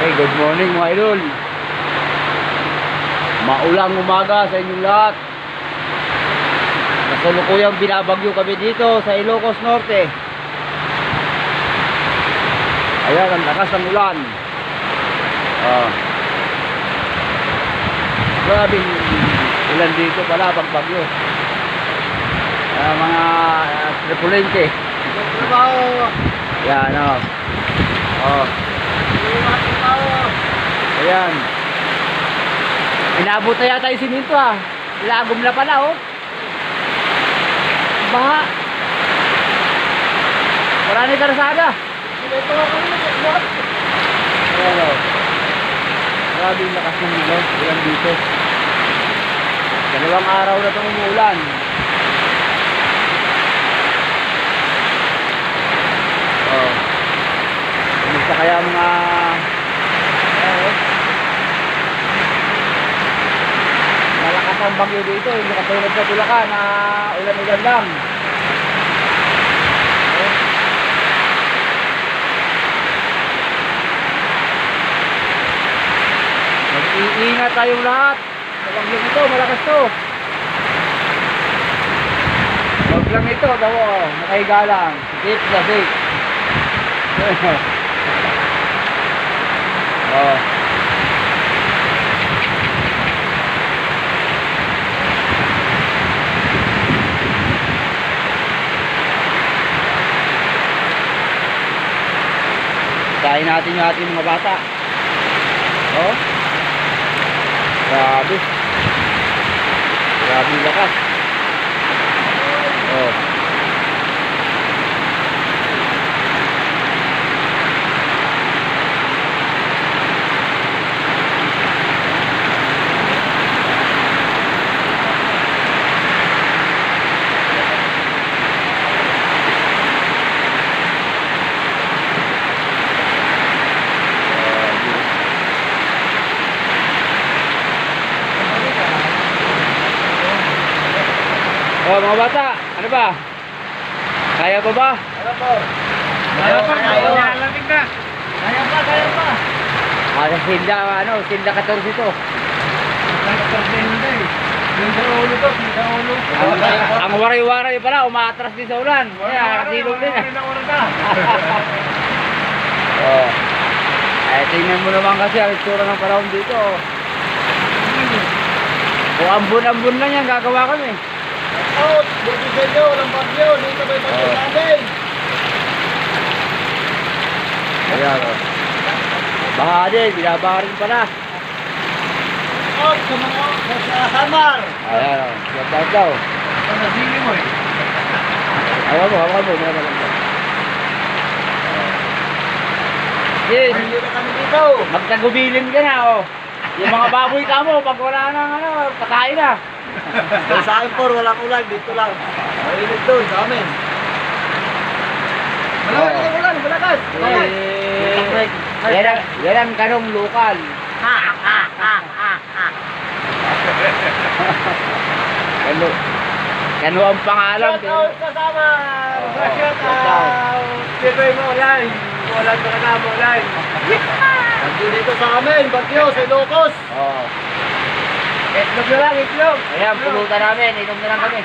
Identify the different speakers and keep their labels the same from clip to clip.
Speaker 1: Okay, good morning mga idol. Maulang umaga sa inyong lahat. Kasalukuyang binabagyo kami dito sa Ilocos Norte. Ayan, ang lakas ng ulan. Ah. Grabing ulan dito pala pag bagyo. Ah, mga uh, tripulente. Yan, oh. Oh. Ayan. Inabot na yata yung siminto ah. Lagom na pala oh. Baha. Marami karasada. Ayan oh. Grabe yung lakas ng ilaw. Ulan dito. Dalawang araw na itong umuulan. Oh. Kumusta kaya mga eh, ang bagyo dito, hindi katulad sa Bulacan na ulan-ulan lang. Mag-iingat tayong lahat. Sa bagyo ito, malakas to. Huwag lang ito, daw, oh, nakahiga lang. Safe na safe. oh. Kain natin yung ating mga bata. Oh. Grabe. Grabe lakas. Oh. Oh, mga bata, ano ba? Kaya pa ba?
Speaker 2: Ano po?
Speaker 1: Kaya pa, kaya pa.
Speaker 2: Na. Kaya pa, kaya pa.
Speaker 1: Ah, sinda, ano, sinda 14 ito.
Speaker 2: Nagpapende. Yung sa ulo to, sa ulo.
Speaker 1: Ang, waray-waray pala, umaatras din sa ulan. Kaya, kasilong din. eh. Oh. Ay, tingnan mo naman kasi ang itsura ng panahon dito. oh. Kung ambun-ambun lang yan, gagawa kami.
Speaker 2: Out! Buti sa inyo, walang bagyo. Dito may bagyo
Speaker 1: Oh.
Speaker 2: namin.
Speaker 1: Ayan, oh. Baha din, binabaha rin pala.
Speaker 2: Out sa mga sa Samar.
Speaker 1: Ayan, oh. Shout out daw.
Speaker 2: Sa nasili mo eh.
Speaker 1: Ayaw mo, hawakan mo. Lang daw. Yes, magtagubilin ka na, oh. Yung mga baboy ka mo, pag wala nang ano, patayin na.
Speaker 2: Sa akin po, walang ulan. Dito lang. Mainit doon sa amin. Malakas ang ulan, malakas.
Speaker 1: Yan ang, yan ang kanong lokal. Kano, kano ang pangalan?
Speaker 2: Shout out sa Samar.
Speaker 1: Oo,
Speaker 2: Shout
Speaker 1: shout
Speaker 2: out. Yung ulan. Ulan ka na ulan. Dito sa amin, bagyo, sa Ilocos.
Speaker 1: Oo.
Speaker 2: Itlog na lang, itlog.
Speaker 1: Ayan, pulutan namin. Inom na lang kami.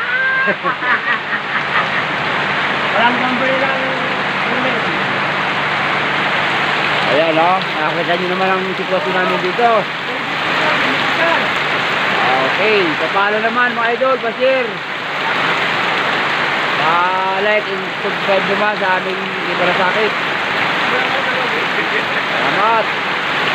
Speaker 2: Walang pambili lang.
Speaker 1: Ayan, oh. Nakakita nyo naman ang sitwasyon namin dito. Okay, so paano naman mga idol, Basir? Pa-like and subscribe naman sa aming Ibarasakit. Salamat.